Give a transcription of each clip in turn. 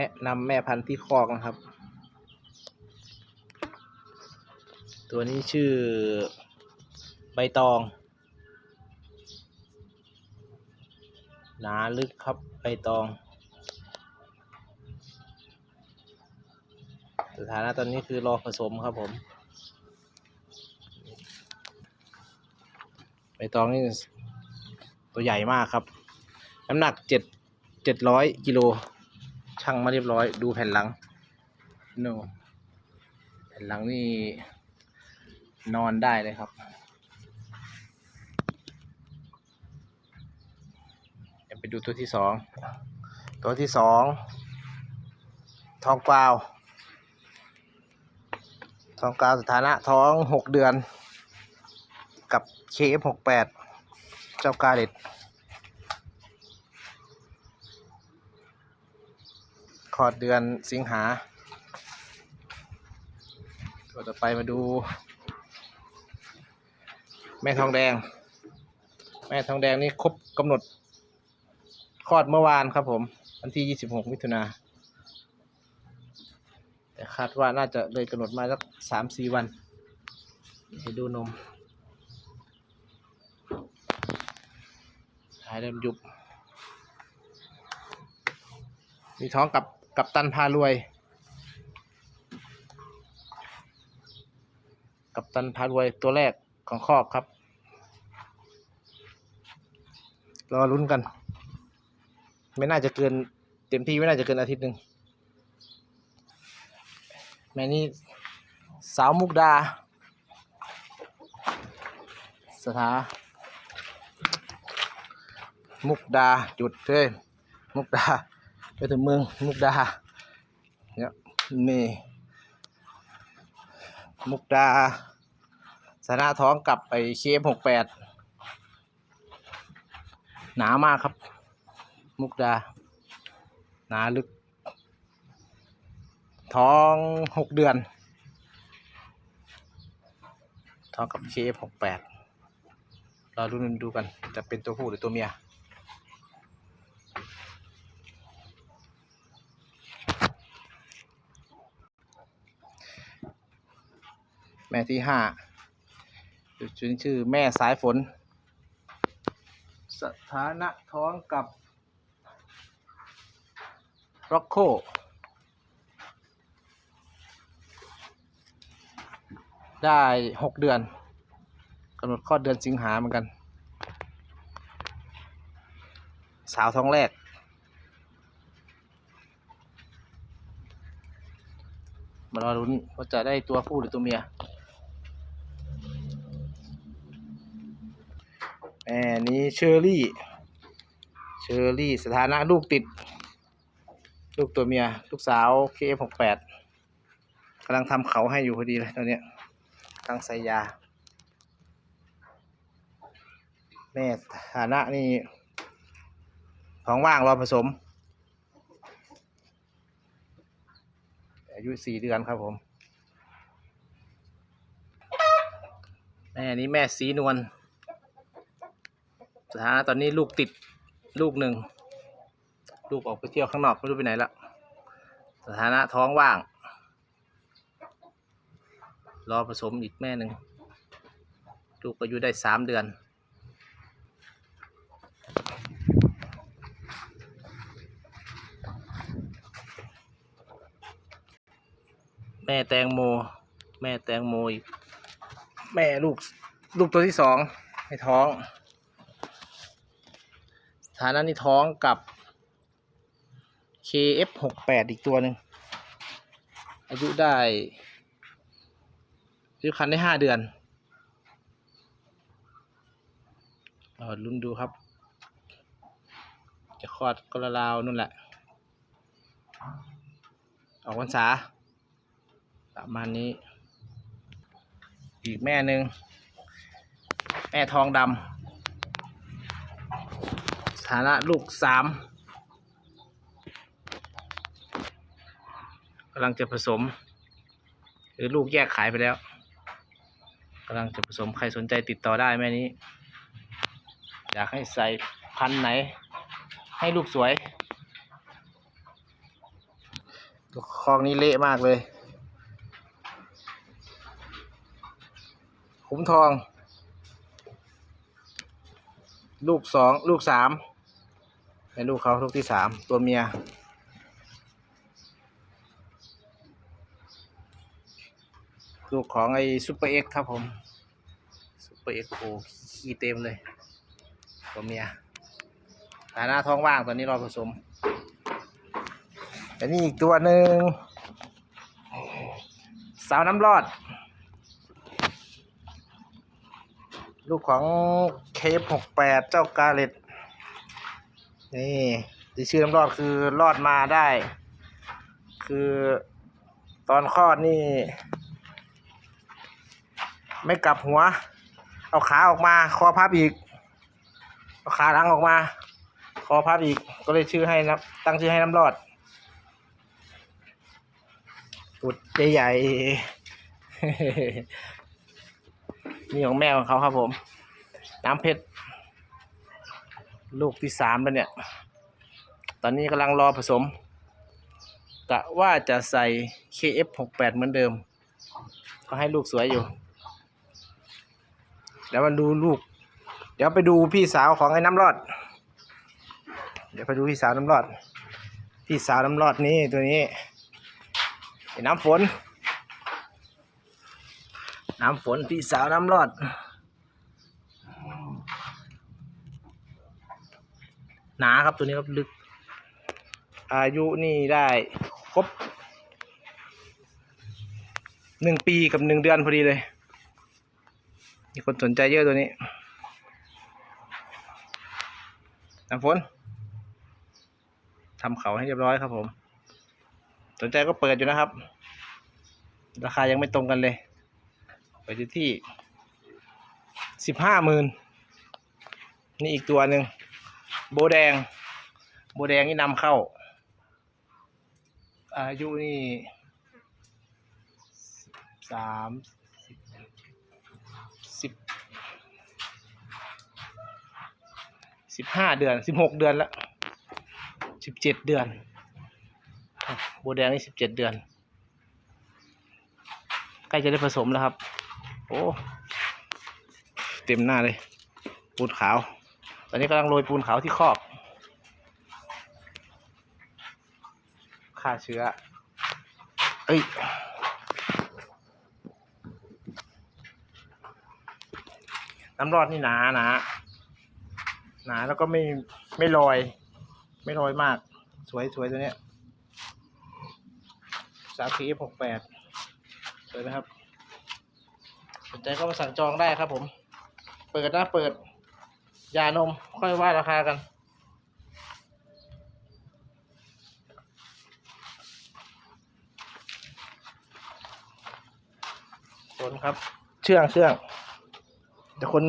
แนะนำแม่พันธุ์ที่คอกนะครับ ตัวนี้ชื่อใบตอง หนาลึกครับใบตอง สถานะตอนนี้คือรอผสมครับผมใบตองนี่ตัวใหญ่มากครับ น้ำหนักเจ็ดเจ็ดร้อยกิโล ช่างมาเรียบร้อย ดูแผ่นหลังโนแผ่นหลังนี่นอนได้เลยครับเดี๋ยวไปดูตัวที่สอง ตัวที่สองทองกวาวทองกวาวสถานะท้องหกเดือน กับเคฟหกแปดเจ้ากาเด็ด ลอดเดือนสิงหาตัวต่อไปมาดู แม่ทองแดง แม่ทองแดงนี่ครบกำหนดคลอดเมื่อวานครับผมวันที่ 26 มิถุนาแต่คาดว่าน่าจะเลยกำหนดมาสักสามสี่วันให้ดูนมหายเริ่มยุบ มีท้องกับ กับตันพารวย กับตันพารวยตัวแรกของครอบครับ รอลุ้นกัน ไม่น่าจะเกิน เต็มที่ไม่น่าจะเกินอาทิตย์หนึ่งแม่นี่สาวมุกดา สถา มุกดา จุดเฮ้ยมุกดา ไปถึงเมืองมุกดาเนี่ยนี่มุกดาสถาท้องกับไอเคฟหกแปดหนามากครับ มุกดา หนาลึก ท้องหกเดือน ท้องกับเคฟหกแปดเราดูดูกันจะเป็นตัวผู้หรือตัวเมีย ม่ที่ห้าชื่อชื่อแม่สายฝน สถานะท้องกับร็อกโคได้หกเดือนกำหนดคลอดเดือนสิงหาเหมือนกัน สาวท้องแรก มารอรุ้นว่าจะได้ตัวผู้หรือตัวเมีย แม่นี้เชอรี่ เชอรี่สถานะลูกติด ลูกตัวเมีย ลูกสาวเคฟหกแปดกำลังทำเขาให้อยู่พอดีเลยตอนนี้ยกำลังใส่ยา แม่ฐานะนี่ท้องว่างรอผสม อายุสี่เดือนครับผม แม่นี้แม่สีนวล สถานะตอนนี้ลูกติดลูกหนึ่ง ลูกออกไปเที่ยวข้างนอกไม่รู้ไปไหนละสถานะท้องว่าง รอผสมอีกแม่หนึ่งลูกอายุได้สามเดือน แม่แตงโม แม่แตงโมอีกแม่ลูก ลูกตัวที่สองในท้อง ฐานะนี่ท้องกับ KF68 อีกตัวหนึ่ง อายุได้อายุคันได้ห้าเดือนรอลุ้นดูครับ จะคลอดก็ราวนู่นแหละ ออกพรรษาประมาณนี้ อีกแม่หนึ่งแม่ทองดำ ฐานะลูกสามกำลังจะผสม หรือลูกแยกขายไปแล้วกำลังจะผสมใครสนใจติดต่อได้แม่นี้ อยากให้ใส่พันธุ์ไหน ให้ลูกสวยคลองนี้เละมากเลย ขุมทอง ลูกสองลูกสาม เป็นลูกเขาลูกที่สามตัวเมีย ลูกของไอ้ซูเปอร์เอ็กครับผมซูเปอร์เอ็กโอ้ขี้เต็มเลย ตัวเมียฐานะท้องว่างตอนนี้รอผสมแต่นี่อีกตัวหนึ่งสาวน้ำรอด ลูกของเคฟหกแปดเจ้ากาเลต นี่ที่ชื่อน้ำรอดคือรอดมาได้ คือตอนคลอดนี่ ไม่กลับหัว เอาขาออกมา คอพับอีก เอาขาหลังออกมา คอพับอีก ก็เลยชื่อให้นะตั้งชื่อให้น้ำรอดตุดใหญ่ๆนี่ของแม่ของเขาครับผม น้ำเพชร ลูกที่สามแล้วเนี่ย ตอนนี้กำลังรอผสม กะว่าจะใส่ KF68 เหมือนเดิม ก็ให้ลูกสวยอยู่เดี๋ยวมาดูลูก เดี๋ยวไปดูพี่สาวของไอ้น้ำรอด เดี๋ยวไปดูพี่สาวน้ำรอด พี่สาวน้ำรอดนี่ตัวนี้ไอ้น้ำฝน น้ำฝนพี่สาวน้ำรอด หนาครับตัวนี้ครับลึก อายุนี่ได้ครบหนึ่งปีกับหนึ่งเดือนพอดีเลย มีคนสนใจเยอะตัวนี้น้ำฝนทำเขาให้เรียบร้อยครับผม สนใจก็เปิดอยู่นะครับ ราคายังไม่ตรงกันเลยเปิดอยู่ที่สิบห้าหมื่นนี่อีกตัวหนึ่ง โบแดง โบแดงนี่นำเข้า อายุนี่สามสิบสิบห้าเดือนสิบหกเดือนละสิบเจ็ดเดือนโบแดงนี่สิบเจ็ดเดือน ใกล้จะได้ผสมแล้วครับ โอ้ เต็มหน้าเลยปูนขาว ตอนนี้กำลังโรยปูนขาวที่คอกฆ่าเชื้อ เอ้ยน้ำรอดนี่หนาหนาหนาแล้วก็ไม่ไม่ลอย ไม่ลอยมาก สวยสวยตัวเนี้ยสาคีหกแปดสวยไหมครับ สนใจก็มาสั่งจองได้ครับผม เปิดนะเปิด ยานม ค่อยว่าราคากันชนครับ เชื่องเชื่อง แต่คน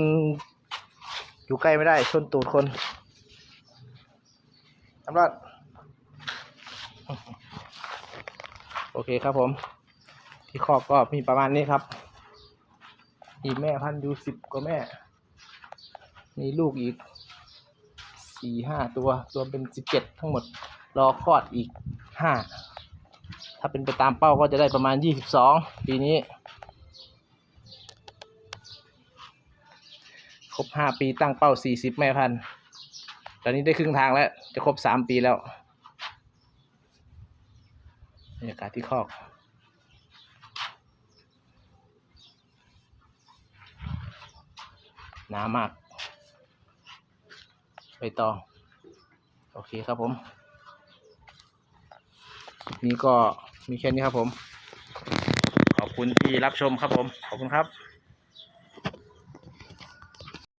อยู่ใกล้ไม่ได้ชนตูดคนสำรับโอเคครับผม ที่คอกก็มีประมาณนี้ครับมีแม่พันอยู่สิบกว่าแม่ มีลูกอีกสี่ห้าตัวรวมเป็นสิบเจ็ดทั้งหมด รอคลอดอีกห้าถ้าเป็นไปตามเป้าก็จะได้ประมาณยี่สิบสองปีนี้ ครบห้าปีตั้งเป้าสี่สิบแม่พันธุ์ตอนนี้ได้ครึ่งทางแล้ว จะครบสามปีแล้วบรรยากาศที่คอกหนามาก ไปต่อโอเคครับผม นี่ก็มีแค่นี้ครับผม ขอบคุณที่รับชมครับผม ขอบคุณครับ